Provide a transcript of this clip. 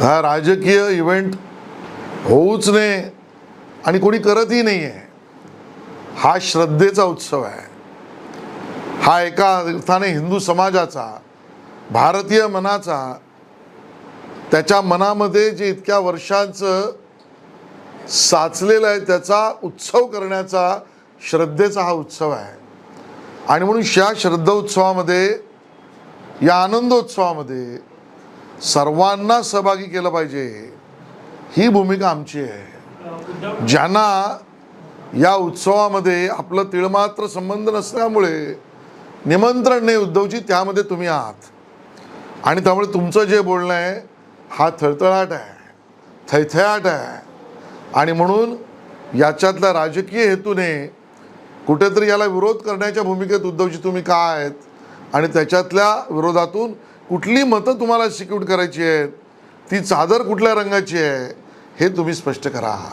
हा राजकीय इव्हेंट होऊच नये आणि कोणी करतही नाही आहे हा श्रद्धेचा उत्सव आहे. हा एका अर्थाने हिंदू समाजाचा भारतीय मनाचा त्याच्या मनामध्ये जे इतक्या वर्षांचं साचलेलं आहे त्याचा उत्सव करण्याचा श्रद्धेचा हा उत्सव आहे. आणि म्हणून या श्रद्धोत्सवामध्ये या आनंदोत्सवामध्ये सर्वांना सहभागी केलं पाहिजे. ही भूमिका आमची आहे. ज्यांना या उत्सवामध्ये आपलं तिळमात्र संबंध नसल्यामुळे निमंत्रण नाही उद्धवजी त्यामध्ये तुम्ही आहात. आणि त्यामुळे तुमचं जे बोलणं आहे हा थळथळाट आहे थैथयाट आहे. आणि म्हणून याच्यातल्या राजकीय हेतूने कुठेतरी याला विरोध करण्याच्या भूमिकेत उद्धवजी तुम्ही का आहेत? आणि त्याच्यातल्या विरोधातून कुठली मतं तुम्हाला सिक्यूट करायची आहेत? ती चादर कुठल्या रंगाची आहे? हे तुम्ही स्पष्ट करा.